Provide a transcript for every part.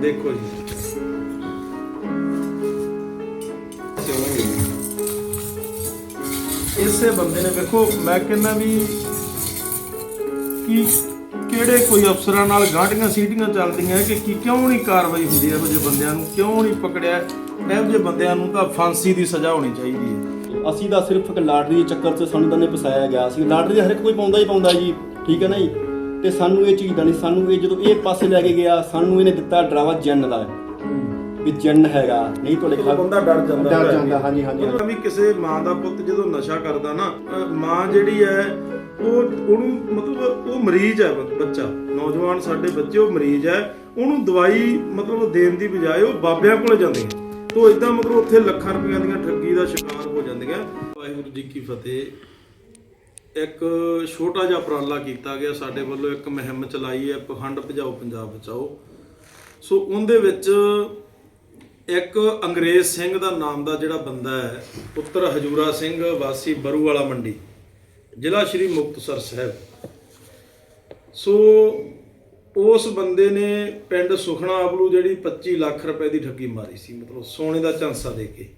ਦੇਖੋ ਜੀ। ਇਸੇ ਬੰਦੇ ਨੇ ਵੇਖੋ, ਮੈਂ ਕਹਿੰਦਾ ਵੀ ਕਿ ਕਿਹੜੇ ਕੋਈ ਅਫਸਰਾਂ ਨਾਲ ਗਾਂਢੀਆਂ ਸੀਟੀਆਂ ਚੱਲਦੀਆਂ ਕਿ ਕੀ ਕਿਉਂ ਨਹੀਂ ਕਾਰਵਾਈ ਹੁੰਦੀ ਇਹੋ ਜਿਹੇ ਬੰਦਿਆਂ ਨੂੰ? ਕਿਉਂ ਨਹੀਂ ਪਕੜਿਆ? ਇਹੋ ਜਿਹੇ ਬੰਦਿਆਂ ਨੂੰ ਤਾਂ ਫਾਂਸੀ ਦੀ ਸਜ਼ਾ ਹੋਣੀ ਚਾਹੀਦੀ ਹੈ। ਅਸੀਂ ਤਾਂ ਸਿਰਫ ਇੱਕ ਲਾਟਰੀ ਦੇ ਚੱਕਰ 'ਚ ਸਾਨੂੰ ਤਾਂ ਨੇ ਫਸਾਇਆ ਗਿਆ ਸੀ। ਲਾਟਰੀ ਹਰ ਇੱਕ ਕੋਈ ਪਾਉਂਦਾ ਹੀ ਪਾਉਂਦਾ ਜੀ। ਠੀਕ ਹੈ ਨਾ ਜੀ? ਤੇ ਸਾਨੂੰ ਇਹ ਚੀਜ਼ ਦਾ ਨਹੀਂ ਸਾਨੂੰ ਇਹ ਜਦੋਂ ਇਹ ਪਾਸੇ ਲੈ ਕੇ ਗਿਆ ਸਾਨੂੰ ਇਹਨੇ ਦਿੱਤਾ ਡਰਾਵਾ ਜਨ ਦਾ। ਵੀ ਜਨ ਹੈਗਾ ਨਹੀਂ ਤੁਹਾਡੇ ਉਹ ਬੰਦਾ ਡਰ ਜਾਂਦਾ ਡਰ। ਜਾਂਦਾ ਹਾਂਜੀ ਹਾਂਜੀ ਮਤਲਬ ਵੀ ਕਿਸੇ ਮਾਂ ਦਾ ਪੁੱਤ ਜਦੋਂ ਨਸ਼ਾ ਕਰਦਾ ਨਾ ਅਹ ਮਾਂ ਜਿਹੜੀ ਹੈ ਉਹ ਉਹਨੂੰ ਮਤਲਬ ਉਹ ਮਰੀਜ਼ ਹੈ ਬ- ਬੱਚਾ। ਨੌਜਵਾਨ ਸਾਡੇ ਬੱਚੇ ਉਹ ਮਰੀਜ਼ ਹੈ। ਉਹਨੂੰ ਦਵਾਈ ਮਤਲਬ ਦੇਣ ਦੀ ਬਜਾਏ ਉਹ ਬਾਬਿਆਂ ਕੋਲੇ ਜਾਂਦੇ ਆ ਤੋ ਇਦਾਂ ਮਤਲਬ ਉੱਥੇ ਲੱਖਾਂ ਰੁਪਈਆਂ ਦੀਆਂ ਠੱਗੀ ਦਾ ਸ਼ਿਕਾਰ ਹੋ ਜਾਂਦੀਆਂ। ਵਾਹਿਗੁਰੂ ਜੀ ਕੀ ਫਤਿਹ। ਇੱਕ ਛੋਟਾ ਜਿਹਾ ਉਪਰਾਲਾ ਕੀਤਾ ਗਿਆ ਸਾਡੇ ਵੱਲੋਂ, ਇੱਕ ਮੁਹਿੰਮ ਚਲਾਈ ਹੈ ਪਖੰਡ ਭਜਾਓ, ਪੰਜਾਬ ਬਚਾਓ। ਸੋ ਉਹਦੇ ਵਿੱਚ ਇੱਕ ਅੰਗਰੇਜ਼ ਸਿੰਘ ਦਾ ਨਾਮ ਦਾ ਜਿਹੜਾ ਬੰਦਾ ਹੈ, ਪੁੱਤਰ ਹਜੂਰਾ ਸਿੰਘ ਵਾਸੀ ਬਰੂਵਾਲਾ ਮੰਡੀ, ਜ਼ਿਲ੍ਹਾ ਸ਼੍ਰੀ ਮੁਕਤਸਰ ਸਾਹਿਬ। ਸੋ ਉਸ ਬੰਦੇ ਨੇ ਪਿੰਡ ਸੁਖਣਾ ਆਬਲੂ ਜਿਹੜੀ 25 ਲੱਖ ਰੁਪਏ ਦੀ ਠੱਗੀ ਮਾਰੀ ਸੀ, ਮਤਲਬ ਸੋਨੇ ਦਾ ਝਾਂਸਾ ਦੇ ਕੇ।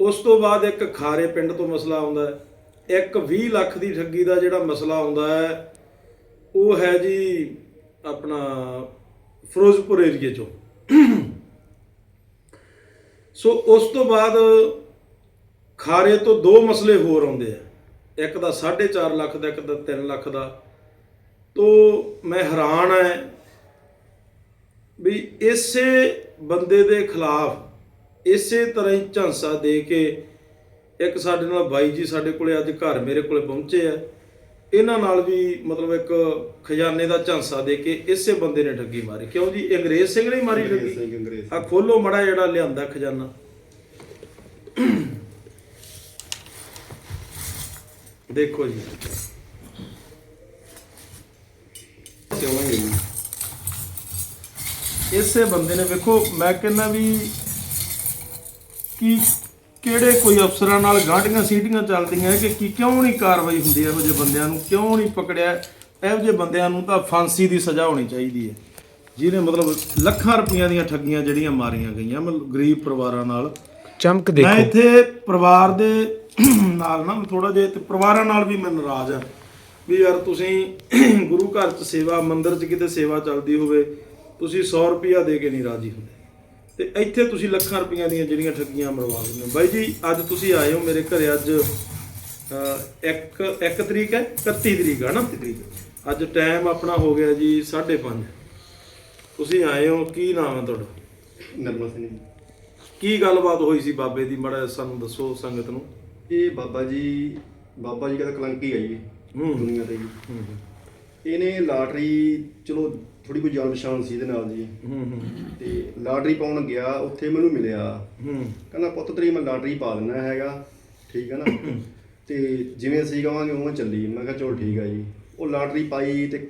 ਉਸ ਤੋਂ ਬਾਅਦ ਇੱਕ ਖਾਰੇ ਪਿੰਡ ਤੋਂ ਮਸਲਾ ਆਉਂਦਾ ਹੈ। ਇੱਕ 20 ਲੱਖ ਦੀ ਠੱਗੀ ਦਾ ਜਿਹੜਾ ਮਸਲਾ ਆਉਂਦਾ ਹੈ, ਉਹ ਹੈ ਜੀ ਆਪਣਾ ਫਿਰੋਜ਼ਪੁਰ ਏਰੀਏ ਚੋਂ। ਸੋ ਉਸ ਤੋਂ ਬਾਅਦ ਖਾਰੇ ਤੋਂ ਦੋ ਮਸਲੇ ਹੋਰ ਆਉਂਦੇ ਆ। ਇੱਕ ਦਾ 4.5 ਲੱਖ ਦਾ, ਇੱਕ ਦਾ 3 ਲੱਖ ਦਾ। ਤੋ ਮੈਂ ਹੈਰਾਨ ਹੈ ਵੀ ਇਸੇ ਬੰਦੇ ਦੇ ਖਿਲਾਫ ਇਸੇ ਤਰ੍ਹਾਂ ਹੀ ਝਾਂਸਾ ਦੇ ਕੇ ਇੱਕ ਸਾਡੇ ਨਾਲ ਬਾਈ ਜੀ ਸਾਡੇ ਕੋਲੇ ਅੱਜ ਘਰ ਮੇਰੇ ਕੋਲੇ ਪਹੁੰਚੇ ਆ। ਇਹਨਾਂ ਨਾਲ ਵੀ ਮਤਲਬ ਇੱਕ ਖਜ਼ਾਨੇ ਦਾ ਝਾਂਸਾ ਦੇ ਕੇ ਇਸੇ ਬੰਦੇ ਨੇ ਠੱਗੀ ਮਾਰੀ। ਕਿਉਂ ਜੀ? ਅੰਗਰੇਜ਼ ਸਿੰਘ ਨੇ ਹੀ ਮਾਰੀ ਠੱਗੀ। ਆ ਖੋਲੋ ਮੜਾ ਜਿਹੜਾ ਲਿਆਂਦਾ ਖਜ਼ਾਨਾ। ਦੇਖੋ ਜੀ। ਇਸੇ ਬੰਦੇ ਨੇ ਵੇਖੋ ਮੈਂ ਕਹਿੰਦਾ ਵੀ ਕਿ ਕਿਹੜੇ ਕੋਈ ਅਫਸਰਾਂ ਨਾਲ ਗਾਂਢੀਆਂ ਸੀਟੀਆਂ ਚੱਲਦੀਆਂ ਕਿ ਕੀ ਕਿਉਂ ਨਹੀਂ ਕਾਰਵਾਈ ਹੁੰਦੀ ਇਹੋ ਜਿਹੇ ਬੰਦਿਆਂ ਨੂੰ? ਕਿਉਂ ਨਹੀਂ ਪਕੜਿਆ? ਇਹੋ ਜਿਹੇ ਬੰਦਿਆਂ ਨੂੰ ਤਾਂ ਫਾਂਸੀ ਦੀ ਸਜ਼ਾ ਹੋਣੀ ਚਾਹੀਦੀ ਹੈ। ਜਿਹਨੇ ਮਤਲਬ ਲੱਖਾਂ ਰੁਪਈਆਂ ਦੀਆਂ ਠੱਗੀਆਂ ਜਿਹੜੀਆਂ ਮਾਰੀਆਂ ਗਈਆਂ ਮਤਲਬ ਗਰੀਬ ਪਰਿਵਾਰਾਂ ਨਾਲ। ਚਮਕ ਮੈਂ ਦੇਖੋ। ਇੱਥੇ ਪਰਿਵਾਰ ਦੇ ਨਾਲ ਨਾ ਥੋੜਾ ਜਿਹਾ ਤੇ ਪਰਿਵਾਰਾਂ ਨਾਲ ਵੀ ਮੈਂ ਨਾਰਾਜ਼ ਆ ਵੀ ਯਾਰ ਤੁਸੀਂ ਗੁਰੂ ਘਰ 'ਚ ਸੇਵਾ ਮੰਦਿਰ 'ਚ ਕਿਤੇ ਸੇਵਾ ਚੱਲਦੀ ਹੋਵੇ ਤੁਸੀਂ 100 ਰੁਪਿਆ ਦੇ ਕੇ ਨਹੀਂ ਰਾਜੀ ਹੁੰਦੇ। ਤੇ ਇੱਥੇ ਤੁਸੀਂ ਲੱਖਾਂ ਰੁਪਈਆਂ ਦੀਆਂ ਜਿਹੜੀਆਂ ਠੱਗੀਆਂ ਮਰਵਾ ਹੋ। ਬਾਈ ਜੀ ਅੱਜ ਤੁਸੀਂ ਆਏ ਹੋ ਮੇਰੇ ਘਰੇ ਅੱਜ ਇੱਕ ਇੱਕ ਤਰੀਕ ਹੈ 31 ਤਰੀਕ ਹੈ ਨਾ? ਤਰੀਕ। ਅੱਜ ਟਾਈਮ ਆਪਣਾ ਹੋ ਗਿਆ ਜੀ 5:30 ਤੁਸੀਂ ਆਏ ਹੋ ਕੀ ਨਾਮ ਹੈ ਤੁਹਾਡਾ? ਨਰਮਲ ਸਿੰਘ ਜੀ। ਕੀ ਗੱਲਬਾਤ ਹੋਈ ਸੀ ਬਾਬੇ ਦੀ? ਮੜਾ ਸਾਨੂੰ ਦੱਸੋ ਸੰਗਤ ਨੂੰ। ਇਹ ਬਾਬਾ ਜੀ ਬਾਬਾ ਜੀ ਕਹਿੰਦਾ ਕਲੰਕੀ ਆ ਜੀ ਹੂੰ। ਦੁਨੀਆ ਤੇ ਜੀ। ਇਹਨੇ ਲਾਟਰੀ ਚਲੋ ਥੋੜੀ ਕੋਈ ਜਾਣ ਪਛਾਣ ਸੀ ਇਹਦੇ ਨਾਲ ਜੀ। ਹੂੰ ਹੂੰ। ਤੇ ਲਾਟਰੀ ਪਾਉਣ ਗਿਆ ਉੱਥੇ ਮੈਨੂੰ ਮਿਲਿਆ। ਹੂੰ। ਕਹਿੰਦਾ ਪੁੱਤ ਤੇਰੀ ਮੈਂ ਲਾਟਰੀ ਪਾ ਦਿੰਦਾ ਹੈਗਾ। ਠੀਕ ਹੈ ਨਾ? ਤੇ ਜਿਵੇਂ ਅਸੀਂ ਕਹਾਂਗੇ ਉਵੇਂ ਚੱਲੀ। ਮੈਂ ਕਿਹਾ ਚਲੋ ਠੀਕ ਆ ਜੀ। ਉਹ ਲਾਟਰੀ ਪਾਈ ਤੇ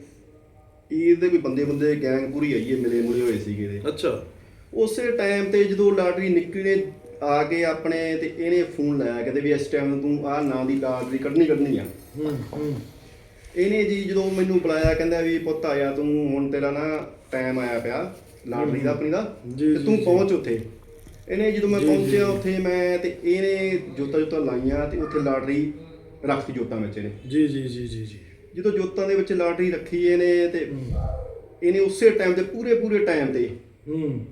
ਇਹਦੇ ਕੋਈ ਬੰਦੇ ਬੰਦੇ ਗੈਂਗ ਪੂਰੀ ਆਈ ਹੈ ਮਿਲੇ ਮੁਲੇ ਹੋਏ ਸੀਗੇ ਇਹਦੇ। ਅੱਛਾ। ਉਸੇ ਟਾਈਮ ਤੇ ਜਦੋਂ ਲਾਟਰੀ ਨਿਕਲੀ ਨੇ ਆ ਕੇ ਆਪਣੇ ਤੇ ਇਹਨੇ ਫੋਨ ਲਾਇਆ ਕਹਿੰਦੇ ਵੀ ਇਸ ਟਾਈਮ ਤੂੰ ਆਹ ਨਾਂ ਦੀ ਲਾਟਰੀ ਕੱਢਣੀ ਕੱਢਣੀ ਆ। ਹੂੰ ਹੂੰ। ਇਹਨੇ ਜੀ ਜਦੋਂ ਮੈਨੂੰ ਬੁਲਾਇਆ ਕਹਿੰਦਾ ਵੀ ਪੁੱਤ ਆਇਆ ਤੂੰ ਹੁਣ ਤੇਰਾ ਨਾ ਟਾਈਮ ਆਇਆ ਪਿਆ ਲਾਟਰੀ ਦਾ ਆਪਣੀ ਦਾ। ਜੀ, ਤੇ ਜੀ, ਤੂੰ ਜੀ। ਪਹੁੰਚ ਉੱਥੇ। ਇਹਨੇ ਜਦੋਂ ਮੈਂ ਜੀ, ਪਹੁੰਚਿਆ ਜੀ। ਉੱਥੇ ਮੈਂ ਤੇ ਇਹਨੇ ਜੋਤਾਂ ਜੋਤਾਂ ਲਾਈਆਂ ਤੇ ਉੱਥੇ ਲਾਟਰੀ ਰੱਖਤੀ ਜੋਤਾਂ ਵਿੱਚ ਇਹਨੇ। ਜੀ ਜੀ ਜੀ ਜੀ ਜੀ। ਜਦੋਂ ਜੋਤਾਂ ਦੇ ਵਿੱਚ ਲਾਟਰੀ ਰੱਖੀ ਇਹਨੇ ਤੇ ਇਹਨੇ ਉਸੇ ਟਾਈਮ ਤੇ ਪੂਰੇ ਪੂਰੇ ਟਾਈਮ ਤੇ ਹੂੰ।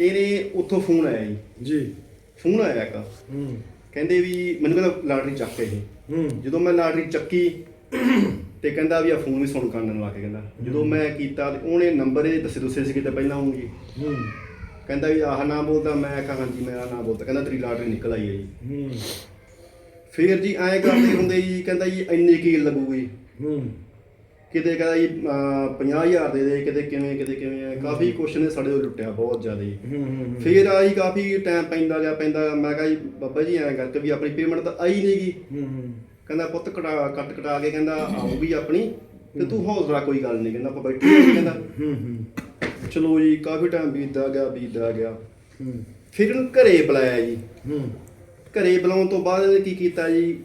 ਇਹਨੇ ਉੱਥੋਂ ਫੋਨ ਆਇਆ ਜੀ। ਜੀ। ਫੋਨ ਆਇਆ ਇੱਕ। ਹੂੰ। ਕਹਿੰਦੇ ਵੀ ਮੈਨੂੰ ਕਹਿੰਦਾ ਲਾਟਰੀ ਚੱਕ ਇਹ ਹੂੰ। ਜਦੋਂ ਮੈਂ ਲਾਟਰੀ ਚੱਕੀ ਤੇ ਕਹਿੰਦਾ ਵੀ ਆ ਫੋਨ ਵੀ ਸੁਣ ਕਰਨ ਨੂੰ ਆ ਕੇ ਕਹਿੰਦਾ। ਜਦੋਂ ਮੈਂ ਕੀਤਾ ਤੇ ਉਹਨੇ ਨੰਬਰ ਇਹ ਦੱਸੇ ਦੱਸੇ ਸੀ ਕਿਤੇ ਪਹਿਲਾਂ ਹੋਊਗੀ ਹੂੰ। ਕਹਿੰਦਾ ਵੀ ਆਹ ਨਾਮ ਬੋਲਦਾ ਮੈਂ ਆਖਾਂ ਹਾਂਜੀ ਮੇਰਾ ਨਾਮ ਬੋਲਦਾ। ਕਹਿੰਦਾ ਤੇਰੀ ਲਾਟਰੀ ਨਿਕਲ ਆਈ ਹੈ ਜੀ। ਹੂੰ। ਫੇਰ ਜੀ ਐਂ ਕਰਦੇ ਹੁੰਦੇ ਜੀ ਕਹਿੰਦਾ ਜੀ ਇੰਨੀ ਕੀ ਲੱਗੂਗੀ। ਹੂੰ। ਕਿਤੇ ਕਹਿੰਦਾ ਜੀ ਅਹ, 50000 ਦੇ ਦੇ ਕਿਤੇ ਕਿਵੇਂ ਕਿਤੇ ਕਿਵੇਂ। ਕਾਫੀ ਕੁਛ ਨੇ ਸਾਡੇ ਤੋਂ ਲੁੱਟਿਆ ਬਹੁਤ ਜ਼ਿਆਦਾ ਜੀ। ਫੇਰ ਆਈ ਕਾਫੀ ਟਾਈਮ ਪੈਂਦਾ ਗਿਆ ਪੈਂਦਾ ਮੈਂ ਕਿਹਾ ਜੀ ਬਾਬਾ ਜੀ ਐਂ ਕਰਕੇ ਵੀ ਆਪਣੀ ਪੇਮੈਂਟ ਤਾਂ ਆਈ ਨਹੀਂਗੀ ਹੂੰ। ਕਹਿੰਦਾ ਪੁੱਤ ਕਟਾ ਕੱਟ ਕਟਾ ਕੇ ਕਹਿੰਦਾ ਆਊਗੀ ਆਪਣੀ। ਤੇ ਤੂੰ ਹੌਸਲਾ ਕੋਈ ਗੱਲ ਨਹੀਂ ਕਹਿੰਦਾ ਆਪਾਂ ਬੈਠੇ ਹਾਂ ਕਹਿੰਦਾ। ਹੂੰ ਹੂੰ। ਚਲੋ ਜੀ ਕਾਫੀ ਟਾਈਮ ਬੀਤਦਾ ਗਿਆ ਬੀਤਦਾ ਗਿਆ। ਹੂੰ। ਫਿਰ ਇਹਨੂੰ ਘਰੇ ਬੁਲਾਇਆ ਜੀ। ਹੂੰ। ਘਰੇ ਬੁਲਾਉਣ ਤੋਂ ਬਾਅਦ ਇਹਨੇ ਕੀ ਕੀਤਾ ਜੀ?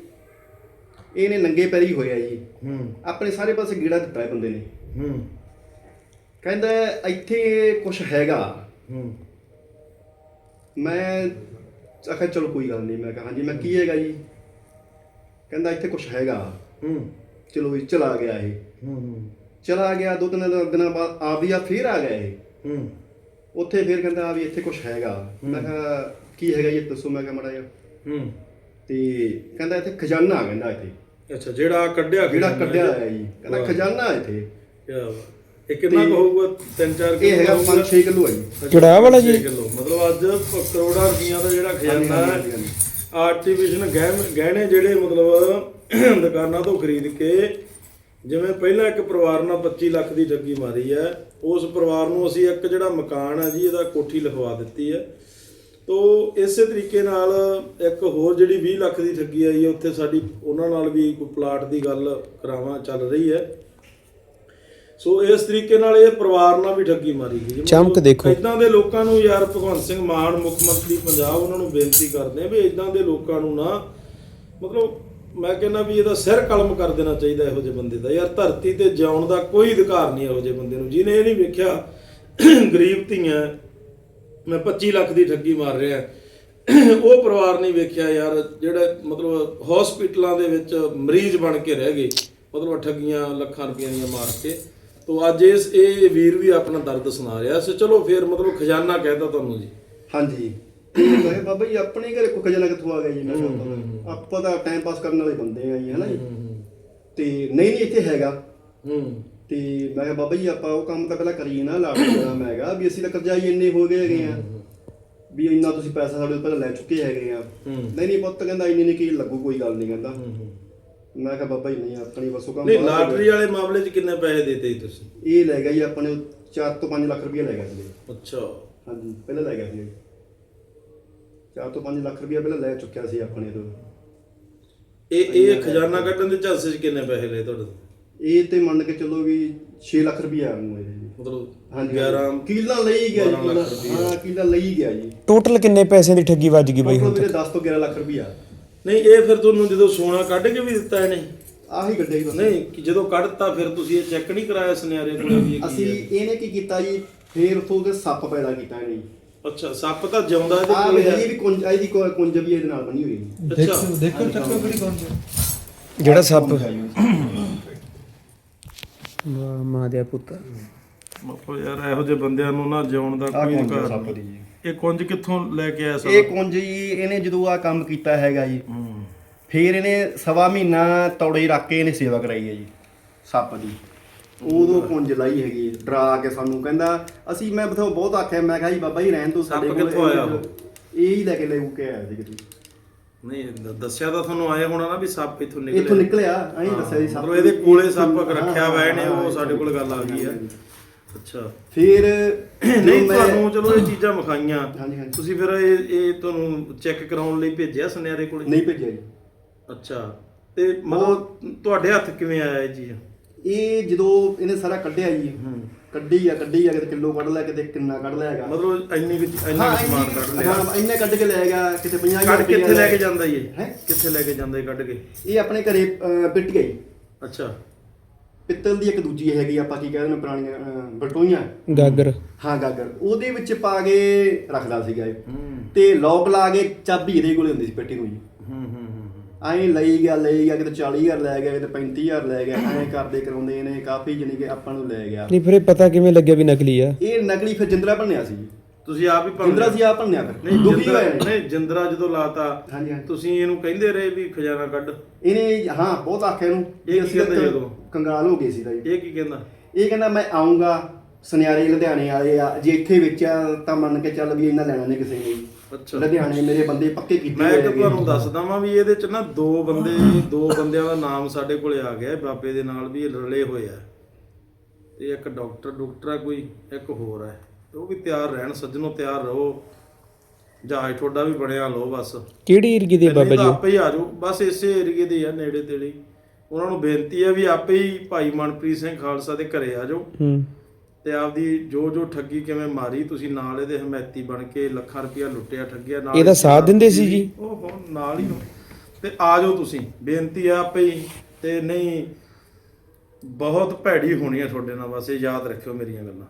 ਇਹਨੇ ਨੰਗੇ ਪੈਰੀ ਹੋਇਆ ਜੀ। ਹੂੰ। ਆਪਣੇ ਸਾਰੇ ਪਾਸੇ ਗੀੜਾ ਦਿੱਤਾ ਇਹ ਬੰਦੇ ਨੇ। ਹੂੰ। ਕਹਿੰਦਾ ਇੱਥੇ ਕੁਝ ਹੈਗਾ। ਹੂੰ। ਮੈਂ ਆਖਿਆ ਚਲੋ ਕੋਈ ਗੱਲ ਨਹੀਂ। ਮੈਂ ਕਿਹਾ ਹਾਂਜੀ ਮੈਂ ਕੀ ਹੈਗਾ ਜੀ? ਕਹਿੰਦਾ ਇੱਥੇ ਕੁਝ ਹੈਗਾ। ਹੂੰ। ਚਲੋ ਜੀ ਚਲਾ ਗਿਆ ਇਹ। ਹੂੰ ਚਲਾ ਗਿਆ ਦੋ ਤਿੰਨ ਦਿਨ- ਬਾਅਦ ਆਪਦੀ ਆ ਫੇਰ ਆ ਗਿਆ ਇਹ। ਹੂੰ। ਉੱਥੇ ਫੇਰ ਕਹਿੰਦਾ ਵੀ ਇੱਥੇ ਕੁਝ ਹੈਗਾ। ਮੈਂ ਕਿਹਾ ਕੀ ਹੈਗਾ ਜੀ ਦੱਸੋ ਮੈਂ ਕਿਹਾ ਮੜਾ ਜਿਹਾ। ਹੂੰ। ਤੇ ਕਹਿੰਦਾ ਇੱਥੇ ਖਜ਼ਾਨਾ ਕਹਿੰਦਾ ਇੱਥੇ। ਅੱਛਾ ਜਿਹੜਾ ਜਿਹੜਾ ਜਿਹੜਾ ਕੱਢਿਆ ਹੋਇਆ ਜੀ। ਕਹਿੰਦਾ ਖਜ਼ਾਨਾ ਇੱਥੇ। ਕਿਆ ਬਾਤ। ਇਹ ਕਿੰਨਾ ਕੁ ਹੋਊਗਾ? 3-4 ਇਹ ਹੈਗਾ 5-6 ਕਿਲੋ ਹੈ ਜੀ। ਕਿਹੜਾ ਵਾਲਾ ਜੀ? ਕਿਲੋ। ਮਤਲਬ ਅੱਜ ਕਰੋੜਾਂ ਰੁਪਈਆ ਦਾ ਜਿਹੜਾ ਖਜ਼ਾਨਾ ਹਾਂਜੀ, ਹੈ ਹਾਂਜੀ। ਆਰਟੀਫੀਸ਼ਲ ਗਹਿਣੇ ਜਿਹੜੇ ਮਤਲਬ ਦੁਕਾਨਾਂ ਤੋਂ ਖਰੀਦ ਕੇ ਜਿਵੇਂ ਪਹਿਲਾਂ ਇੱਕ ਪਰਿਵਾਰ ਨਾਲ 25 ਲੱਖ ਦੀ ਠੱਗੀ ਮਾਰੀ ਹੈ, ਉਸ ਪਰਿਵਾਰ ਨੂੰ ਅਸੀਂ ਇੱਕ ਜਿਹੜਾ ਮਕਾਨ ਹੈ ਜੀ, ਇਹਦਾ ਕੋਠੀ ਲਿਖਵਾ ਦਿੱਤੀ ਹੈ ਤੋ ਇਸੇ ਤਰੀਕੇ ਨਾਲ ਇੱਕ ਹੋਰ ਜਿਹੜੀ 20 ਲੱਖ ਦੀ ਠੱਗੀ ਆਈ ਹੈ, ਉੱਥੇ ਸਾਡੀ ਉਹਨਾਂ ਨਾਲ ਵੀ ਕੋਈ ਪਲਾਟ ਦੀ ਗੱਲ ਕਰਾਵਾਂ ਚੱਲ ਰਹੀ ਹੈ ਸੋ ਇਸ ਤਰੀਕੇ ਨਾਲ ਇਹ ਪਰਿਵਾਰ ਨਾਲ ਵੀ ਠੱਗੀ ਮਾਰੀ ਗਈ ਚਮਕ ਦੇਖੋ। ਇਦਾਂ ਦੇ ਲੋਕਾਂ ਨੂੰ ਯਾਰ ਭਗਵੰਤ ਸਿੰਘ ਮਾਨ ਮੁੱਖ ਮੰਤਰੀ ਪੰਜਾਬ ਉਹਨਾਂ ਨੂੰ ਬੇਨਤੀ ਕਰਦੇ ਆ ਵੀ ਇਦਾਂ ਦੇ ਲੋਕਾਂ ਨੂੰ ਨਾ ਮਤਲਬ ਮੈਂ ਕਹਿੰਦਾ ਵੀ ਇਹਦਾ ਸਿਰ ਕਲਮ ਕਰ ਦੇਣਾ ਚਾਹੀਦਾ ਇਹੋ ਜਿਹੇ ਬੰਦੇ ਦਾ। ਯਾਰ ਧਰਤੀ ਤੇ ਜਿਉਣ ਦਾ ਕੋਈ ਅਧਿਕਾਰ ਨਹੀਂ ਇਹੋ ਜਿਹੇ ਬੰਦੇ ਨੂੰ। ਜਿਹਨੇ ਇਹ ਨਹੀਂ ਵੇਖਿਆ ਗਰੀਬ ਧੀਆਂ ਮੈਂ 25 ਲੱਖ ਦੀ ਠੱਗੀ ਮਾਰ ਰਿਹਾ। ਉਹ ਪਰਿਵਾਰ ਨਹੀਂ ਵੇਖਿਆ ਯਾਰ ਜਿਹੜੇ ਮਤਲਬ ਹਸਪੀਟਲਾਂ ਦੇ ਵਿੱਚ ਮਰੀਜ਼ ਬਣ ਕੇ ਰਹਿ ਗਏ। ਮਤਲਬ ਠੱਗੀਆਂ ਲੱਖਾਂ ਰੁਪਈਆਂ ਦੀਆਂ ਮਾਰ ਕੇ। ਤੋ ਅੱਜ ਇਸ ਇਹ ਵੀਰ ਵੀ ਆਪਣਾ ਦਰਦ ਸੁਣਾ ਰਿਹਾ ਸੋ। ਚਲੋ ਫੇਰ ਮਤਲਬ ਖਜ਼ਾਨਾ ਕਹਿਤਾ ਤੁਹਾਨੂੰ ਜੀ। ਹਾਂਜੀ। ਕਿਹਾ ਬਾਬਾ ਜੀ ਆਪਣੇ ਘਰੇ ਕੋਈ ਖਜ਼ਾਨਾ ਕਿੱਥੋਂ ਆ ਗਿਆ ਜੀ? ਮੈਂ ਕਿਹਾ ਆਪਾਂ ਤਾਂ ਟਾਈਮ ਪਾਸ ਕਰਨ ਵਾਲੇ ਬੰਦੇ ਆ ਜੀ ਹਨਾ ਜੀ? ਤੇ ਨਹੀਂ ਨਹੀਂ ਇੱਥੇ ਹੈਗਾ। ਹੂੰ। ਤੇ ਮੈਂ ਕਿਹਾ ਬਾਬਾ ਜੀ ਆਪਾਂ ਉਹ ਕੰਮ ਤਾਂ ਪਹਿਲਾਂ ਕਰੀਏ ਨਾ ਲਾੜ ਦਾ ਮੈਂ ਕਿਹਾ ਵੀ ਅਸੀਂ ਤਾਂ ਕਰਜ਼ਾਈ ਇੰਨੇ ਹੋ ਗਏ ਹੈਗੇ ਆ। ਵੀ ਇੰਨਾ ਤੁਸੀਂ ਪੈਸਾ ਸਾਡੇ ਤੋਂ ਪਹਿਲਾਂ ਲੈ ਚੁੱਕੇ ਹੈਗੇ ਆ। ਨਹੀਂ ਨਹੀਂ ਪੁੱਤ ਕਹਿੰਦਾ ਇੰਨੇ ਨੇ ਕੀ ਲੱਗੂ ਕੋਈ ਗੱਲ ਨਹੀਂ ਕਹਿੰਦਾ। ਮੈਂ ਕਿਹਾ ਬਾਬਾ ਜੀ ਨਹੀਂ ਆਪਣੀ ਬਸ ਉਹ ਕੰਮ ਨਹੀਂ ਬਾਹਰ ਹੋ ਲਾਟਰੀ ਵਾਲੇ ਮਾਮਲੇ 'ਚ ਕਿੰਨੇ ਪੈਸੇ ਦੇਤੇ ਜੀ ਤੁਸੀਂ। ਇਹ ਲੈ ਗਿਆ ਜੀ ਆਪਣੇ 4 ਤੋਂ 5 ਲੱਖ ਰੁਪਏ ਲੈ ਗਿਆ ਸੀ ਅੱਛਾ। ਹਾਂਜੀ ਪਹਿਲਾਂ ਲੈ ਗਿਆ ਸੀ 4 ਤੋਂ 5 ਲੱਖ ਰੁਪਏ ਪਹਿਲਾਂ ਲੈ ਚੁੱਕਿਆ ਸੀ ਆਪਣੇ ਤੋਂ। ਇਹ ਇਹ ਖਜ਼ਾਨਾ ਕੱਢਣ ਦੇ ਝਾਂਸੇ 'ਚ ਕਿੰਨੇ ਪੈਸੇ ਲਏ ਤੁਹਾਡੇ ਤੋਂ? ਇਹ ਤੇ ਮੰਨ ਕੇ ਚੱਲੋ ਵੀ 6 ਲੱਖ ਰੁਪਏ ਆ ਨੂੰ ਜੀ। ਮਤਲਬ ਹਾਂਜੀ 11 ਕਿੱਲਾ ਲਈ ਗਿਆ ਜੀ 12 ਲੱਖ ਕਿੱਲਾ। ਹਾਂ ਕਿੱਲਾ ਲਈ ਗਿਆ ਜੀ। ਟੋਟਲ ਕਿੰਨੇ ਪੈਸਿਆਂ ਦੀ ਠੱਗੀ ਵੱਜ ਗਈ ਬਾਈ ਹੁਣ ਤੱਕ? 10 ਤੋਂ 11 ਲੱਖ ਰੁਪਇਆ ਨਹੀਂ ਇਹ ਫਿਰ ਤੁਹਾਨੂੰ ਜਦੋਂ ਸੋਨਾ ਕੱਢ ਕੇ ਵੀ ਦਿੱਤਾ ਇਹਨੇ? ਆਹੀ ਗੱਡੇ ਬਸ ਨਹੀਂ ਕਿ ਜਦੋਂ ਕੱਢਤਾ ਫਿਰ ਤੁਸੀਂ ਇਹ ਚੈੱਕ ਨਹੀਂ ਕਰਾਇਆ ਸੁਨਿਆਰੇ ਕੋਲੇ ਵੀ ਇਹ ਕੀ ਅਸੀਂ ਹੈ? ਇਹਨੇ ਕੀ ਕੀਤਾ ਜੀ? ਫੇਰ ਉਥੋਂ ਦੇ ਸੱਪ ਪੈਦਾ ਕੀਤਾ ਇਹਨੇ ਜੀ। ਅੱਛਾ ਸੱਪ ਤਾਂ ਜਿਉਂਦਾ ਇਹਦੇ ਆਹ ਕੋਲੇ ਵੇਖੀ ਹੈ। ਵੀ ਕੁੰਜ ਇਹਦੀ ਕੁ- ਕੁੰਜ ਵੀ ਇਹਦੇ ਨਾਲ ਬਣੀ ਹੋਈ ਹੈ ਅੱਛਾ। ਦੇਖੋ ਚੱਕੋ ਕਿਹੜੀ ਕੌਣ ਜਿਹੜਾ ਸੱਪ ਆ ਮਾਂ ਦੇ ਪੁੱਤ। ਮਤਲਬ ਯਾਰ ਇਹੋ ਜਿਹੇ ਬੰਦਿਆਂ ਨੂੰ ਨਾ ਜਿਉਣ ਦਾ ਕੋਈ ਕੁੰਜ ਆ ਅਧਿਕਾਰ ਸੱਪ ਨਹੀਂ। ਦੀ ਜੀ। ਇਹ ਕੁੰਜ ਕਿੱਥੋਂ ਲੈ ਕੇ ਆਇਆ ਇਹ ਸਾਰਾ ਕੁੰਜ ਜੀ ਇਹਨੇ ਜਦੋਂ ਆ ਕੰਮ ਕੀਤਾ ਹੈਗਾ ਜੀ ਹੂੰ। ਫੇਰ ਇਹਨੇ ਸਵਾ ਮਹੀਨਾ ਤੌੜੇ ਰੱਖ ਕੇ ਇਹਨੇ ਸੇਵਾ ਕਰਾਈ ਹੈ ਜੀ ਸੱਪ ਦੀ। ਉਦੋਂ ਕੁੰਜ ਲਾਈ ਹੈਗੀ ਡਰਾ ਕੇ ਸਾਨੂੰ ਕਹਿੰਦਾ ਅਸੀਂ ਮੈਂ ਬਥੋ ਬਹੁਤ ਆਖਿਆ ਮੈਂ ਕਿਹਾ ਜੀ ਬਾਬਾ ਜੀ ਰਹਿਣ ਤੋਂ ਸਾਡੇ ਸੱਪ ਕੋਲ ਕਿੱਥੋਂ ਆਇਆ ਉਹ? ਇਹ ਹੀ ਲੈ ਕੇ ਲੈ ਕੇ ਆਇਆ ਸੀ ਕਿਤੇ। ਨਹੀਂ ਦ- ਦੱਸਿਆ ਤਾਂ ਤੁਹਾਨੂੰ ਆਏ ਹੋਣਾ ਨਾ ਵੀ ਸੱਪ ਇੱਥੋਂ ਨਿਕਲਿਆ ਇੱਥੋਂ ਨਿਕਲਿਆ। ਐਂ ਦੱਸਿਆ ਜੀ ਸੱਪ ਮਤਲਬ ਇਹਦੇ ਕੋਲੇ ਸੱਪ ਰੱਖਿਆ ਹੋਇਆ ਇਹਨੇ ਉਹ ਸਾਡੇ ਕੋਲ ਗੱਲ ਆ ਗਈ ਆ। ਅੱਛਾ। ਫਿਰ ਨਹੀਂ ਜਦੋਂ ਮੈਂ- ਤੁਹਾਨੂੰ ਚਲੋ ਇਹ ਚੀਜ਼ਾਂ ਵਿਖਾਈਆਂ। ਹਾਂਜੀ, ਹਾਂਜੀ। ਤੁਸੀਂ ਫਿਰ ਇਹ ਇਹ ਤੁਹਾਨੂੰ ਚੈੱਕ ਕਰਾਉਣ ਲਈ ਭੇਜਿਆ ਸੁਨਿਆਰੇ ਕੋਲੇ? ਨਹੀਂ ਭੇਜਿਆ ਜੀ। ਅੱਛਾ। ਤੇ ਮਤਲਬ ਤੁਹਾਡੇ ਹੱਥ ਕਿਵੇਂ ਆਇਆ ਇਹ ਚੀਜ਼? ਇਹ ਜਦੋਂ ਇਹਨੇ ਸਾਰਾ ਕੱਢਿਆ ਜੀ ਕੱਢੀ ਆ ਕੱਢੀ ਆ ਕਿਤੇ ਕਿਲੋ ਕੱਢ ਲਿਆ ਕਿਤੇ ਕਿੰਨਾ ਕੱਢ ਲਿਆ ਹੈਗਾ। ਮਤਲਬ ਇੰਨੀ ਕੁ- ਇੰਨਾ ਕੁ ਸਮਾਨ ਕੱਢ ਲਿਆ। ਹਾਂ ਇੰਨੇ ਕੱਢ ਕੇ ਲੈ ਗਿਆ ਕਿਤੇ 50 ਕੱਢ ਕਿੱਥੇ ਲੈ ਕੇ ਜਾਂਦਾ ਜੀ ਇਹ? ਹੈਂ? ਕਿੱਥੇ ਲੈ ਕੇ ਜਾਂਦਾ ਇਹ ਕੱਢ ਕੇ? ਇਹ ਆਪਣੇ ਘਰੇ ਅਹ, ਪਿੱਟ ਗਈ ਅੱਛਾ। ਪਿੱਤਲ ਦੀ ਇੱਕ ਦੂਜੀ ਹੈਗੀ ਆਪਾਂ ਕੀ ਕਹਿੰਦੇ ਨੇ ਪੁਰਾਣੀਆਂ ਬਲਟੋਈਆਂ ਗਾਗਰ। ਹਾਂ ਗਾਗਰ। ਉਹਦੇ ਵਿੱਚ ਪਾ ਕੇ ਰੱਖਦਾ ਸੀਗਾ ਇਹ। ਤੇ ਲੋਕ ਲਾ ਕੇ ਚਾਬੀ ਇਹਦੇ ਕੋਲੇ ਹੁੰਦੀ ਸੀ ਪੇਟੀ ਨੂੰ ਜੀ। ਹੂੰ ਹੂੰ ਹੂੰ ਐਂ ਲਈ ਗਿਆ ਲਈ ਗਿਆ ਕਿਤੇ 40000 ਲੈ ਗਿਆ ਕਿਤੇ 35000 ਲੈ ਗਿਆ। ਐਂ ਕਰਦੇ ਕਰਾਉਂਦੇ ਇਹਨੇ ਕਾਫੀ ਜਾਣੀ ਕਿ ਆਪਾਂ ਨੂੰ ਲੈ ਗਿਆ। ਨਹੀਂ ਫਿਰ ਇਹ ਪਤਾ ਕਿਵੇਂ ਲੱਗਿਆ ਵੀ ਨਕਲੀ ਆ? ਇਹ ਨਕਲੀ ਫਿਰ ਜਿੰਦਰਾ ਬਣਿਆ ਸੀ ਜੀ। ਤੁਸੀਂ ਆਪ ਹੀ ਭੰਨ ਜਿੰਦਰਾ ਸੀ ਆ ਭੰਨਿਆ ਫਿਰ। ਨਹੀਂ ਦੁਖੀ ਹੋਇਆ। ਨਹੀਂ ਜਿੰਦਰਾ ਜਦੋਂ ਲਾਤਾ ਹਾਂਜੀ ਹਾਂਜੀ। ਤੁਸੀਂ ਇਹਨੂੰ ਕਹਿੰਦੇ ਰਹੇ ਵੀ ਖਜ਼ਾਨਾ ਕੱਢ। ਇਹਨੇ ਹਾਂ ਬਹੁਤ ਆਖਿਆ ਇਹਨੂੰ। ਇਹ ਅਸੀਂ ਜਦੋਂ? ਕੰਗਾਲ ਹੋ ਗਏ ਸੀ ਤਾਂ ਜੀ ਇਹ ਕੀ ਕਹਿੰਦਾ? ਇਹ ਕਹਿੰਦਾ ਮੈਂ ਆਉਂਗਾ ਸੁਨਿਆਰੇ ਲੁਧਿਆਣੇ ਵਾਲੇ ਆ। ਜੇ ਇੱਥੇ ਵੇਚਿਆ ਤਾਂ ਮੰਨ ਕੇ ਚੱਲ ਵੀ ਇਹਨਾਂ ਲੈਣਾ ਨਹੀਂ ਕਿਸੇ ਨੇ। ਅੱਛਾ। ਲੁਧਿਆਣੇ ਮੇਰੇ ਬੰਦੇ ਪੱਕੇ ਕੀਤੇ ਮੈਂ ਇੱਕ ਹੋਏ ਹੈਗੇ। ਤੁਹਾਨੂੰ ਦੱਸਦਾ ਵਾਂ ਵੀ ਇਹਦੇ ਚ ਨਾ ਦੋ ਬੰਦੇ ਦੋ ਬੰਦਿਆਂ ਦਾ ਨਾਮ ਸਾਡੇ ਕੋਲੇ ਆ ਗਿਆ ਹੈ, ਬਾਬੇ ਦੇ ਨਾਲ ਵੀ ਇਹ ਰਲੇ ਹੋਏ ਆ। ਤੇ ਇੱਕ ਡਾਕਟਰ ਡਾਕਟਰ ਆ ਕੋਈ ਇੱਕ ਹੋਰ ਹੈ ਤੇ ਉਹ ਵੀ ਤਿਆਰ ਰਹਿਣ ਸੱਜਣੋ ਤਿਆਰ ਰਹੋ। ਜਹਾਜ਼ ਤੁਹਾਡਾ ਵੀ ਬਣਿਆ ਲੋ ਬਸ। ਕਿਹੜੀ ਏਰੀਏ ਦੇ ਬਾਬਾ ਜੀ? ਆਪੇ ਹੀ ਆ ਜਾਓ ਬਸ ਇਸੇ ਏਰੀਏ ਦੇ ਆ ਨੇੜੇ ਤੇੜੇ ਹੀ। ਉਹਨਾਂ ਨੂੰ ਬੇਨਤੀ ਹੈ ਵੀ ਆਪੇ ਹੀ ਭਾਈ ਮਨਪ੍ਰੀਤ ਸਿੰਘ ਖਾਲਸਾ ਦੇ ਘਰੇ ਆ ਜਾਓ। ਹੂੰ। ਤੇ ਆਪਦੀ ਜੋ ਜੋ ਠੱਗੀ ਕਿਵੇਂ ਮਾਰੀ ਤੁਸੀਂ ਨਾਲ ਇਹਦੇ ਹਮਾਇਤੀ ਬਣ ਕੇ ਲੱਖਾਂ ਰੁਪਇਆ ਲੁੱਟਿਆ ਠੱਗਿਆ ਨਾਲ ਇਹਦਾ ਸਾਥ ਦਿੰਦੇ ਸੀ ਜੀ? ਉਹ ਹੋ ਨਾਲ ਹੀ। ਤੇ ਆ ਜਾਓ ਤੁਸੀਂ। ਬੇਨਤੀ ਆ ਆਪੇ ਹੀ। ਤੇ ਨਹੀਂ ਬਹੁਤ ਭੈੜੀ ਹੋਣੀ ਹੈ ਤੁਹਾਡੇ ਨਾਲ ਬਸ ਇਹ ਯਾਦ ਰੱਖਿਓ ਮੇਰੀਆਂ ਗੱਲਾਂ।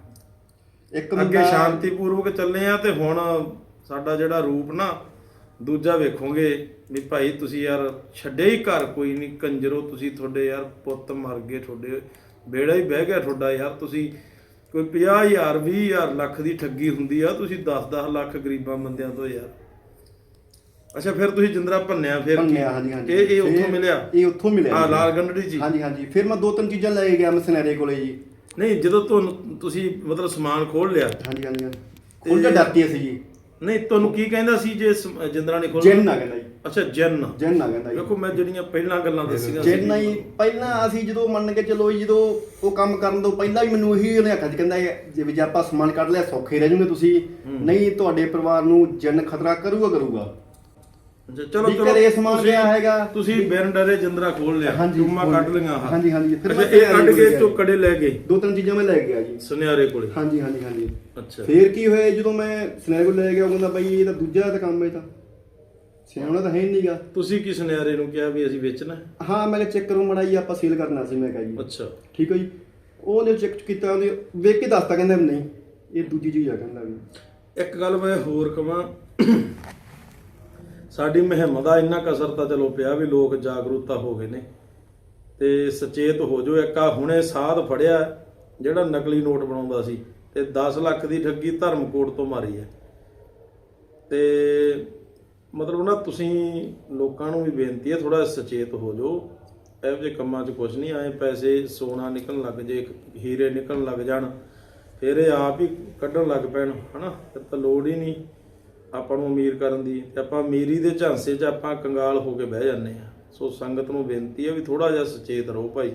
ਇੱਕ ਅੱਗੇ ਸ਼ਾਂਤੀਪੂਰਵਕ ਚੱਲੇ ਆ ਤੇ ਹੁਣ ਸਾਡਾ ਜਿਹੜਾ ਰੂਪ ਨਾ ਦੂਜਾ ਵੇਖੋਗੇ। ਵੀ ਭਾਈ ਤੁਸੀਂ ਯਾਰ ਛੱਡੇ ਹੀ ਘਰ ਕੋਈ ਨਹੀਂ ਕੰਜਰੋ ਤੁਸੀਂ ਤੁਹਾਡੇ ਯਾਰ ਪੁੱਤ ਮਰ ਗਏ ਤੁਹਾਡੇ ਬੇੜਾ ਹੀ ਬਹਿ ਗਿਆ ਤੁਹਾਡਾ ਯਾਰ ਤੁਸੀਂ ਕੋਈ 50000 20000 ਲੱਖ ਦੀ ਠੱਗੀ ਹੁੰਦੀ ਆ ਤੁਸੀਂ 10-10 ਲੱਖ ਗਰੀਬਾਂ ਬੰਦਿਆਂ ਤੋਂ ਯਾਰ। ਅੱਛਾ ਫਿਰ ਤੁਸੀਂ ਜਿੰਦਰਾ ਭੰਨਿਆ ਫਿਰ ਕੀ? ਭੰਨਿਆ ਹਾਂਜੀ ਹਾਂਜੀ। ਇਹ ਇਹ ਉੱਥੋਂ ਮਿਲਿਆ? ਇਹ ਉੱਥੋਂ ਮਿਲਿਆ ਜੀ। ਲਾਲ ਗੰਡੜੀ ਜੀ। ਹਾਂਜੀ ਹਾਂਜੀ। ਫਿਰ ਮੈਂ ਦੋ ਤਿੰਨ ਚੀਜ਼ਾਂ ਲੈ ਕੇ ਗਿਆ ਮੈਂ ਸਨੈਰੇ ਕੋਲੇ ਜੀ। ਨਹੀਂ ਜਦੋਂ ਤੁਹਾਨੂੰ ਤੁਸੀਂ ਮਤਲਬ ਸਮਾਨ ਖੋਲ ਲਿਆ। ਹਾਂਜੀ ਹਾਂਜੀ ਖੁੱਲ ਕੇ ਡਰਤੀ ਸੀ ਜੀ। ਨਹੀਂ ਤੁਹਾਨੂੰ ਕੀ ਕਹਿੰਦਾ ਸੀ ਜੇ ਸਮ- ਜਿੰਦਰਾ ਨੇ ਖੋਲ ਜਿੰਨ ਨਾ ਕਹਿੰਦਾ ਜੀ। ਅੱਛਾ ਜਨ। ਜਿੰਨ ਨਾ ਕਹਿੰਦਾ ਜੀ। ਵੇਖੋ ਮੈਂ ਜਿਹੜੀਆਂ ਪਹਿਲਾਂ ਗੱਲਾਂ ਦੱਸੀਆਂ ਜਿੰਨ ਹੀ ਪਹਿਲਾਂ ਅਸੀਂ ਜਦੋਂ ਮੰਨ ਕੇ ਚਲੋ ਜੀ, ਜਦੋਂ ਉਹ ਕੰਮ ਕਰਨ ਤੋਂ ਪਹਿਲਾਂ ਵੀ ਮੈਨੂੰ ਇਹੀ ਉਹਨੇ ਆਖਿਆ ਸੀ ਕਹਿੰਦਾ ਇਹ ਜੇ ਜੇ ਆਪਾਂ ਸਮਾਨ ਕੱਢ ਲਿਆ ਸੌਖੇ ਰਹਿ ਜੂਗੇ ਤੁਸੀਂ। ਨਹੀਂ ਤੁਹਾਡੇ ਪਰਿਵਾਰ ਨੂੰ ਜਿੰਨ ਖਤਰਾ ਕਰੂਗਾ ਕਰੂਗਾ। ਅੱਛਾ, ਚਲੋ ਵੀ ਚਲੋ ਘਰੇ ਸਮਾਨ ਤੁਸੀਂ- ਪਿਆ ਹੈਗਾ। ਤੁਸੀਂ ਬਿਨ ਡਰੇ ਜਿੰਦਰਾ ਖੋਲ ਲਿਆ ਹਾਂਜੀ, ਟੂਮਾ ਖੋਲ ਕੱਢ ਲਿਆ। ਲਈਆਂ ਆਹ। ਹਾਂਜੀ, ਹਾਂਜੀ, ਫਿਰ ਅੱਛਾ ਇਹ ਕੱਢ ਕੇ ਹੋਈ ਚੋਂ ਕੜੇ ਲੈ ਗਏ? ਦੋ ਤਿੰਨ ਚੀਜ਼ਾਂ ਮੈਂ ਲੈ ਗਿਆ ਜੀ। ਸੁਨਿਆਰੇ ਕੋਲੇ? ਹਾਂਜੀ ਹਾਂਜੀ ਹਾਂਜੀ। ਅੱਛਾ। ਫੇਰ ਕੀ ਹੋਇਆ ਜਦੋਂ ਮੈਂ ਕੋਲ ਲੈ ਗਿਆ ਉਹ ਕਹਿੰਦਾ ਬਾਈ ਇਹ ਤਾਂ ਦੂਜਾ ਤਾਂ ਕੰਮ ਹੈ ਇਹ ਤਾਂ। ਸਿਆਣਾ ਤਾਂ ਹੈ ਨਹੀਂਗਾ ਤੁਸੀਂ ਕੀ ਸੁਨਿਆਰੇ ਨੂੰ ਕਿਹਾ ਵੀ ਅਸੀਂ ਵੇਚਣਾ ਹੈ? ਹਾਂ ਮੈਂ ਕਿਹਾ ਚੈੱਕ ਕਰੋ ਮੜਾ ਜੀ ਆਪਾਂ ਸੇਲ ਕਰਨਾ ਸੀ ਮੈਂ ਕਿਹਾ ਜੀ। ਅੱਛਾ। ਠੀਕ ਹੈ ਜੀ। ਉਹਨੇ ਚੈੱਕ ਕੀਤਾ ਉਹਨੇ ਵੇਖ ਕੇ ਦੱਸਤਾ ਕਹਿੰਦਾ ਵੀ ਨਹੀਂ ਇਹ ਦੂਜੀ ਚੀਜ਼ ਆ ਕਹਿੰਦਾ ਵੀ ਇੱਕ ਗੱਲ ਮੈਂ ਹੋਰ ਕਵਾਂ ਸਾਡੀ ਮੁਹਿੰਮ ਦਾ ਇੰਨਾ ਕਸਰ ਤਾਂ ਚਲੋ ਪਿਆ ਵੀ ਲੋਕ ਜਾਗਰੂਕਤਾ ਹੋ ਗਏ ਨੇ। ਤੇ ਸੁਚੇਤ ਹੋ ਜੋ ਇੱਕ ਆ ਹੁਣੇ ਸਾਧ ਫੜਿਆ, ਜਿਹੜਾ ਨਕਲੀ ਨੋਟ ਬਣਾਉਂਦਾ ਸੀ, ਤੇ 10 ਲੱਖ ਦੀ ਠੱਗੀ ਧਰਮਕੋਟ ਤੋਂ ਮਾਰੀ ਹੈ। ਤੇ ਮਤਲਬ ਨਾ ਤੁਸੀਂ ਲੋਕਾਂ ਨੂੰ ਵੀ ਬੇਨਤੀ ਹੈ ਥੋੜਾ ਸੁਚੇਤ ਹੋ ਜੋ ਇਹੋ ਜਿਹੇ ਕੰਮਾਂ 'ਚ ਕੁਝ ਨਹੀਂ ਆਏ, ਪੈਸੇ ਸੋਨਾ ਨਿਕਲਣ ਲੱਗ ਜੇ ਹੀਰੇ ਨਿਕਲਣ ਲੱਗ ਜਾਣ, ਫਿਰ ਇਹ ਆਪ ਹੀ ਕੱਢਣ ਲੱਗ ਪੈਣ, ਹਨਾ? ਫਿਰ ਤਾਂ ਲੋੜ ਹੀ ਨਹੀਂ। ਆਪਾਂ ਨੂੰ ਅਮੀਰ ਕਰਨ ਦੀ, ਤੇ ਆਪਾਂ ਅਮੀਰੀ ਦੇ ਝਾਂਸੇ 'ਚ ਆਪਾਂ ਕੰਗਾਲ ਹੋ ਕੇ ਬਹਿ ਜਾਂਦੇ ਆ ਸੋ ਸੰਗਤ ਨੂੰ ਬੇਨਤੀ ਹੈ ਵੀ ਥੋੜਾ ਜਿਹਾ ਸੁਚੇਤ ਰਹੋ ਭਾਈ।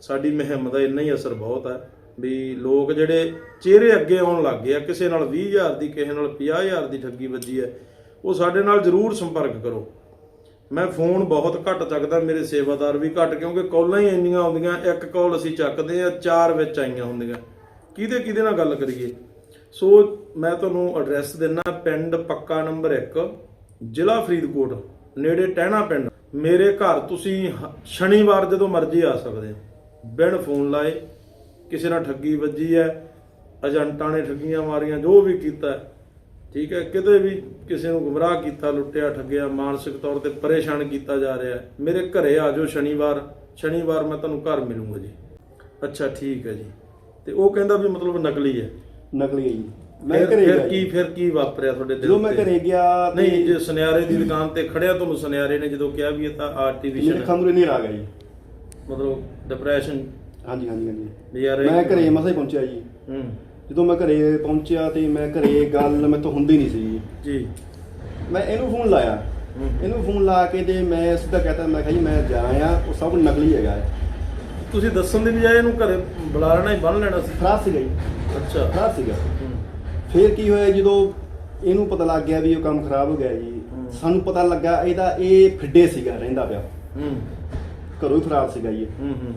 ਸਾਡੀ ਮੁਹਿੰਮ ਦਾ ਇੰਨਾ ਹੀ ਅਸਰ ਬਹੁਤ ਹੈ ਵੀ ਲੋਕ ਜਿਹੜੇ ਚਿਹਰੇ ਅੱਗੇ ਆਉਣ ਲੱਗ ਗਏ ਆ, ਕਿਸੇ ਨਾਲ 20000 ਦੀ, ਕਿਸੇ ਨਾਲ 50000 ਦੀ ਠੱਗੀ ਵੱਜੀ ਹੈ, ਉਹ ਸਾਡੇ ਨਾਲ ਜ਼ਰੂਰ ਸੰਪਰਕ ਕਰੋ। ਮੈਂ ਫੋਨ ਬਹੁਤ ਘੱਟ ਚੱਕਦਾ, ਮੇਰੇ ਸੇਵਾਦਾਰ ਵੀ ਘੱਟ, ਕਿਉਂਕਿ ਕਾਲਾਂ ਹੀ ਇੰਨੀਆਂ ਆਉਂਦੀਆਂ, ਇੱਕ ਕਾਲ ਅਸੀਂ ਚੱਕਦੇ ਆ ਚਾਰ ਵਿੱਚ ਆਈਆਂ ਹੁੰਦੀਆਂ। ਕਿਹਦੇ ਕਿਹਦੇ ਨਾਲ ਗੱਲ ਕਰੀਏ? ਸੋ ਮੈਂ ਤੁਹਾਨੂੰ ਐਡਰੈਸ ਦਿੰਨਾ, ਪਿੰਡ ਪੱਕਾ ਨੰਬਰ 1 ਜ਼ਿਲ੍ਹਾ ਫਰੀਦਕੋਟ, ਨੇੜੇ ਟਹਿਣਾ ਪਿੰਡ। ਮੇਰੇ ਘਰ ਤੁਸੀਂ ਹ- ਸ਼ਨੀਵਾਰ ਜਦੋਂ ਮਰਜ਼ੀ ਆ ਸਕਦੇ ਹੋ। ਬਿਨ ਫੋਨ ਲਾਏ, ਕਿਸੇ ਨਾਲ ਠੱਗੀ ਵੱਜੀ ਹੈ, ਏਜੰਟਾਂ ਨੇ ਠੱਗੀਆਂ ਮਾਰੀਆਂ, ਜੋ ਵੀ ਕੀਤਾ ਠੀਕ ਹੈ, ਕਿਤੇ ਵੀ ਕਿਸੇ ਨੂੰ ਗੁੰਮਰਾਹ ਕੀਤਾ, ਲੁੱਟਿਆ, ਠੱਗਿਆ, ਮਾਨਸਿਕ ਤੌਰ ਤੇ ਪਰੇਸ਼ਾਨ ਕੀਤਾ ਜਾ ਰਿਹਾ ਹੈ। ਮੇਰੇ ਘਰੇ ਆ ਜਾਓ ਸ਼ਨੀਵਾਰ ਸ਼ਨੀਵਾਰ ਮੈਂ ਤੁਹਾਨੂੰ ਘਰ ਮਿਲੂੰਗਾ ਜੀ। ਅੱਛਾ, ਠੀਕ ਹੈ ਜੀ। ਤੇ ਉਹ ਕਹਿੰਦਾ ਵੀ ਮਤਲਬ ਨਕਲੀ ਹੈ। ਨਕਲੀ ਹੈ ਜੀ। ਮੈਂ ਫਿਰ- ਘਰੇ ਫਿਰ ਗਿਆ ਕੀ। ਫਿਰ ਕੀ ਵਾਪਰਿਆ ਤੁਹਾਡੇ ਦਿਲ ਜਦੋਂ ਮੈਂ ਤੇ? ਘਰੇ ਗਿਆ ਤੇ ਨਹੀਂ ਜੇ ਸੁਨਿਆਰੇ ਦੀ ਦੁਕਾਨ ਤੇ ਖੜਿਆ ਤੁਹਾਨੂੰ ਸੁਨਿਆਰੇ ਨੇ ਜਦੋਂ ਕਿਹਾ ਵੀ ਇਹ ਤਾਂ ਮੇਰੇ ਆਰਟੀਫੀਸ਼ੀਅਲ ਹੈ। ਖਮਰੇ ਨਹੀਂ ਆ ਗਿਆ ਜੀ। ਮਤਲਬ ਡਿਪਰੈਸ਼ਨ ਹਾਂਜੀ ਹਾਂਜੀ ਹਾਂਜੀ। ਯਾਰ ਇਹ- ਮੈਂ ਘਰੇ ਮਸਾਂ ਹੀ ਪਹੁੰਚਿਆ ਜੀ। ਹੂੰ। ਜਦੋਂ ਮੈਂ ਘਰੇ ਪਹੁੰਚਿਆ ਤੇ ਮੈਂ ਘਰੇ ਗੱਲ ਮੈਥੋਂ ਹੁੰਦੀ ਨਹੀਂ ਸੀ ਜੀ। ਜੀ ਮੈਂ ਇਹਨੂੰ ਫੋਨ ਲਾਇਆ। ਹੂੰ। ਇਹਨੂੰ ਫੋਨ ਲਾ ਕੇ ਤੇ ਮੈਂ ਸਿੱਧਾ ਕਹਤਾ ਮੈਂ ਕਿਹਾ ਜੀ ਮੈਂ ਜਾ ਰਿਹਾ ਉਹ ਸਭ ਨਕਲੀ ਹੈਗਾ। ਹੈ। ਤੁਸੀਂ ਦੱਸਣ ਦੀ ਬਜਾਏ ਇਹਨੂੰ ਘਰੇ ਬੁਲਾ ਲੈਣਾ ਹੀ ਬੰਨ ਲੈਣਾ ਸੀ। ਖਰਾਬ ਸੀਗਾ ਜੀ ਅੱਛਾ। ਖਰਾਬ ਸੀਗਾ। ਫਿਰ ਕੀ ਹੋਇਆ ਜਦੋਂ ਇਹਨੂੰ ਪਤਾ ਲੱਗ ਗਿਆ ਵੀ ਉਹ ਕੰਮ ਖਰਾਬ ਹੋ ਗਿਆ ਜੀ। ਸਾਨੂੰ ਪਤਾ ਲੱਗਾ ਇਹਦਾ ਇਹ ਫਿੱਡੇ ਸੀਗਾ ਰਹਿੰਦਾ ਪਿਆ। ਹੂੰ। ਘਰੋਂ ਹੀ ਖਰਾਬ ਸੀਗਾ ਜੀ। ਹੂੰ ਹੂੰ।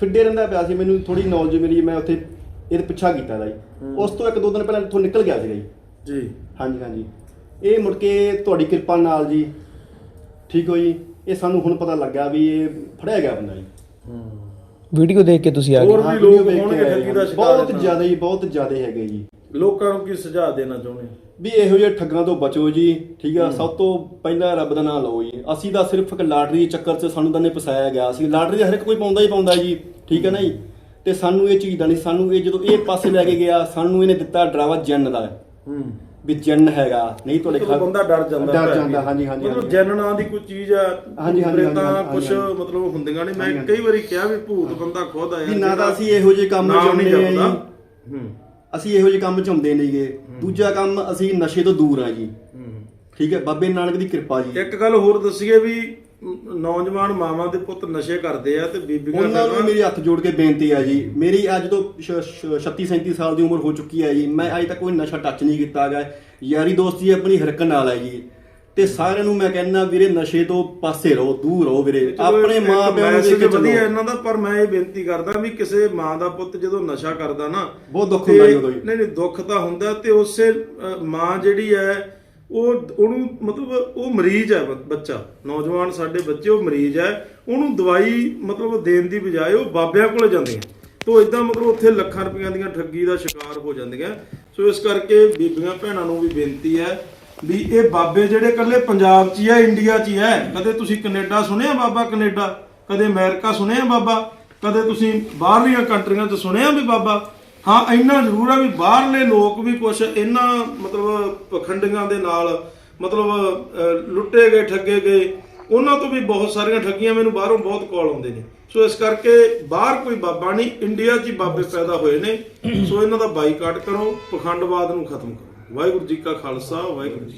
ਫਿੱਡੇ ਰਹਿੰਦਾ ਪਿਆ ਸੀ ਮੈਨੂੰ ਥੋੜੀ ਨੌਲੇਜ ਮਿਲੀ ਮੈਂ ਉੱਥੇ ਇਹਦੇ ਪਿੱਛਾ ਕੀਤਾ ਦਾ ਜੀ। ਉਸ ਤੋਂ ਇੱਕ ਦੋ ਦਿਨ ਪਹਿਲਾਂ ਇੱਥੋਂ ਨਿਕਲ ਗਿਆ ਸੀਗਾ ਜੀ। ਜੀ। ਹਾਂਜੀ ਹਾਂਜੀ। ਇਹ ਮੁੜ ਕੇ ਤੁਹਾਡੀ ਕਿਰਪਾ ਨਾਲ ਜੀ ਠੀਕ ਹੋ ਜੀ। ਇਹ ਸਾਨੂੰ ਹੁਣ ਪਤਾ ਲੱਗਾ ਵੀ ਇਹ ਫੜਿਆ ਗਿਆ ਬੰਦਾ ਜੀ। ਹੂੰ। ਵੀਡੀਓ ਦੇਖ ਕੇ ਤੁਸੀਂ ਆ ਹੋਰ ਗਏ ਵੀ ਹਾਂ, ਲੋਕ ਹੋਣਗੇ ਠੱਗੀ ਦਾ। ਸ਼ਿਕਾਰ ਬਹੁਤ। ਜ਼ਿਆਦਾ ਹੀ ਬਹੁਤ ਜ਼ਿਆਦਾ ਹੈਗੇ ਜੀ। ਲੋਕਾਂ ਨੂੰ ਕੀ ਸੁਝਾਅ ਦੇਣਾ ਚਾਹੁੰਦੇ ਹੋ? ਵੀ ਇਹੋ ਜਿਹੇ ਠੱਗਾਂ ਤੋਂ ਬਚੋ ਜੀ ਠੀਕ ਆ? ਸਭ ਤੋਂ ਪਹਿਲਾਂ ਰੱਬ ਦਾ ਨਾਮ ਲਓ ਜੀ। ਅਸੀਂ ਤਾਂ ਸਿਰਫ ਇੱਕ ਲਾਟਰੀ ਦੇ ਚੱਕਰ 'ਚ ਸਾਨੂੰ ਤਾਂ ਨੇ ਫਸਾਇਆ ਗਿਆ। ਸੀ ਲਾਟਰੀ ਦਾ ਹਰ ਇੱਕ ਕੋਈ ਪਾਉਂਦਾ ਹੀ ਪਾਉਂਦਾ ਜੀ ਠੀਕ ਹੈ ਨਾ ਜੀ? ਤੇ ਸਾਨੂੰ ਇਹ ਚੀਜ਼ ਦਾ ਨਹੀਂ ਸਾਨੂੰ ਇਹ ਜਦੋਂ ਇਹ ਪਾਸੇ ਲੈ ਕੇ ਗਿਆ ਸਾਨੂੰ ਇਹਨੇ ਦਿੱਤਾ ਡਰਾਵਾ ਜਨ ਦਾ। ਹੂੰ। ਵੀ ਜਨ ਹੈਗਾ। ਨਹੀਂ ਤੁਹਾਡੇ ਮਤਲਬ ਬੰਦਾ ਡਰ ਜਾਂਦਾ ਡਰ ਭੈ ਜਾਂਦਾ ਕੇ। ਹਾਂਜੀ ਹਾਂਜੀ ਮਤਲਬ ਹਾਂਜੀ। ਦੀ ਕੋਈ ਚੀਜ਼ ਆ ਹਾਂਜੀ, ਹਾਂਜੀ, ਤਾਂ ਹਾਂਜੀ, ਕੁਝ ਹਾਂਜੀ। ਮਤਲਬ ਹੁੰਦੀਆਂ ਨੇ ਮੈਂ ਕਈ ਵਾਰੀ ਕਿਹਾ ਵੀ ਭੂਤ ਬੰਦਾ ਖੁਦ ਆਇਆ ਵੀ ਨਾ ਤਾਂ ਅਸੀਂ ਇਹੋ ਜਿਹੇ ਕੰਮ ਨਾਮ ਚਾਹੁੰਦੇ ਨਹੀਂ ਆ ਜਪਦਾ। ਜੀ। ਹੂੰ। ਅਸੀਂ ਇਹੋ ਜਿਹੇ ਕੰਮ ਚਾਹੁੰਦੇ ਨਹੀਂਗੇ ਦੂਜਾ ਕੰਮ ਅਸੀਂ ਨਸ਼ੇ ਤੋਂ ਦੂਰ ਆ ਜੀ। ਹੂੰ। ਠੀਕ ਹੈ ਬਾਬੇ ਨਾਨਕ ਦੀ ਕਿਰਪਾ ਜੀ। ਇੱਕ ਗੱਲ ਹੋਰ ਦੱਸੀਏ ਵੀ ਨੌਜਵਾਨ ਮਾਵਾਂ ਦੇ ਪੁੱਤ ਨਸ਼ੇ ਕਰਦੇ ਆ ਤੇ ਬੀਬੀਆਂ ਉਹਨਾਂ ਨੂੰ ਮੇਰੀ ਹੱਥ ਜੋੜ ਕੇ ਬੇਨਤੀ ਆ ਜੀ। ਮੇਰੀ ਅੱਜ ਤੋਂ 36 37 ਸਾਲ ਦੀ ਉਮਰ ਹੋ ਚੁੱਕੀ ਹੈ ਜੀ। ਮੈਂ ਅੱਜ ਤੱਕ ਕੋਈ ਨਸ਼ਾ ਟੱਚ ਨਹੀਂ ਕੀਤਾ ਹੈਗਾ। ਯਾਰੀ ਦੋਸਤੀ ਆਪਣੀ ਹਰਕਤ ਨਾਲ ਹੈ ਜੀ। ਤੇ ਸਾਰਿਆਂ ਨੂੰ ਮੈਂ ਕਹਿੰਦਾ ਵੀਰੇ ਨਸ਼ੇ ਤੋਂ ਪਾਸੇ ਰਹੋ ਦੂਰ ਰਹੋ ਵੀਰੇ। ਆਪਣੇ ਮਾਂ ਪਿਓ ਨੂੰ ਦੇਖ ਕੇ ਵਧੀਆ ਇਹਨਾਂ ਦਾ ਪਰ ਮੈਂ ਇਹ ਬੇਨਤੀ ਕਰਦਾ ਵੀ ਕਿਸੇ ਮਾਂ ਦਾ ਪੁੱਤ ਜਦੋਂ ਨਸ਼ਾ ਕਰਦਾ ਨਾ ਬਹੁਤ ਦੁੱਖ ਹੁੰਦਾ ਜੀ ਉਦੋਂ ਜੀ। ਨਹੀਂ ਨਹੀਂ ਦੁੱਖ ਤਾਂ ਹੁੰਦਾ ਤੇ ਉਸੇ ਮਾਂ ਜਿਹੜੀ ਹੈ ਉਹ ਉਹਨੂੰ ਮਤਲਬ ਉਹ ਮਰੀਜ਼ ਹੈ ਬੱਚਾ। ਨੌਜਵਾਨ ਸਾਡੇ ਬੱਚੇ, ਉਹ ਮਰੀਜ਼ ਹੈ। ਉਹਨੂੰ ਦਵਾਈ ਮਤਲਬ ਦੇਣ ਦੀ ਬਜਾਏ ਉਹ ਬਾਬਿਆਂ ਕੋਲੇ ਜਾਂਦੀਆਂ ਤੋ ਇਦਾਂ ਮਤਲਬ ਉੱਥੇ ਲੱਖਾਂ ਰੁਪਈਆਂ ਦੀਆਂ ਠੱਗੀ ਦਾ ਸ਼ਿਕਾਰ ਹੋ ਜਾਂਦੀਆਂ। ਸੋ ਇਸ ਕਰਕੇ ਬੀਬੀਆਂ ਭੈਣਾਂ ਨੂੰ ਵੀ ਬੇਨਤੀ ਹੈ ਵੀ ਇਹ ਬਾਬੇ ਜਿਹੜੇ ਇਕੱਲੇ ਪੰਜਾਬ 'ਚ ਹੀ ਹੈ, ਇੰਡੀਆ 'ਚ ਹੀ ਹੈ, ਕਦੇ ਤੁਸੀਂ ਕੈਨੇਡਾ ਸੁਣਿਆ ਬਾਬਾ ਕੈਨੇਡਾ? ਕਦੇ ਅਮਰੀਕਾ ਸੁਣਿਆ ਬਾਬਾ? ਕਦੇ ਤੁਸੀਂ ਬਾਹਰਲੀਆਂ ਕੰਟਰੀਆਂ 'ਚ ਸੁਣਿਆ ਵੀ ਬਾਬਾ? ਹਾਂ, ਇੰਨਾ ਜ਼ਰੂਰ ਆ ਵੀ ਬਾਹਰਲੇ ਲੋਕ ਵੀ ਕੁਝ ਇਹਨਾਂ ਮਤਲਬ, ਪਖੰਡੀਆਂ ਦੇ ਨਾਲ, ਮਤਲਬ ਲੁੱਟੇ ਗਏ, ਠੱਗੇ ਗਏ, ਉਹਨਾਂ ਤੋਂ ਵੀ ਬਹੁਤ ਸਾਰੀਆਂ ਠੱਗੀਆਂ ਮੈਨੂੰ ਬਾਹਰੋਂ ਬਹੁਤ ਕਾਲ ਆਉਂਦੇ ਨੇ। ਸੋ ਇਸ ਕਰਕੇ ਬਾਹਰ ਕੋਈ ਬਾਬਾ ਨਹੀਂ, ਇੰਡੀਆ 'ਚ ਹੀ ਬਾਬੇ ਪੈਦਾ ਹੋਏ ਨੇ। ਸੋ ਇਹਨਾਂ ਦਾ ਬਾਈਕਾਟ ਕਰੋ, ਪਖੰਡਵਾਦ ਨੂੰ ਖਤਮ ਕਰੋ। ਵਾਹਿਗੁਰੂ ਜੀ ਕਾ ਖਾਲਸਾ, ਵਾਹਿਗੁਰੂ ਜੀ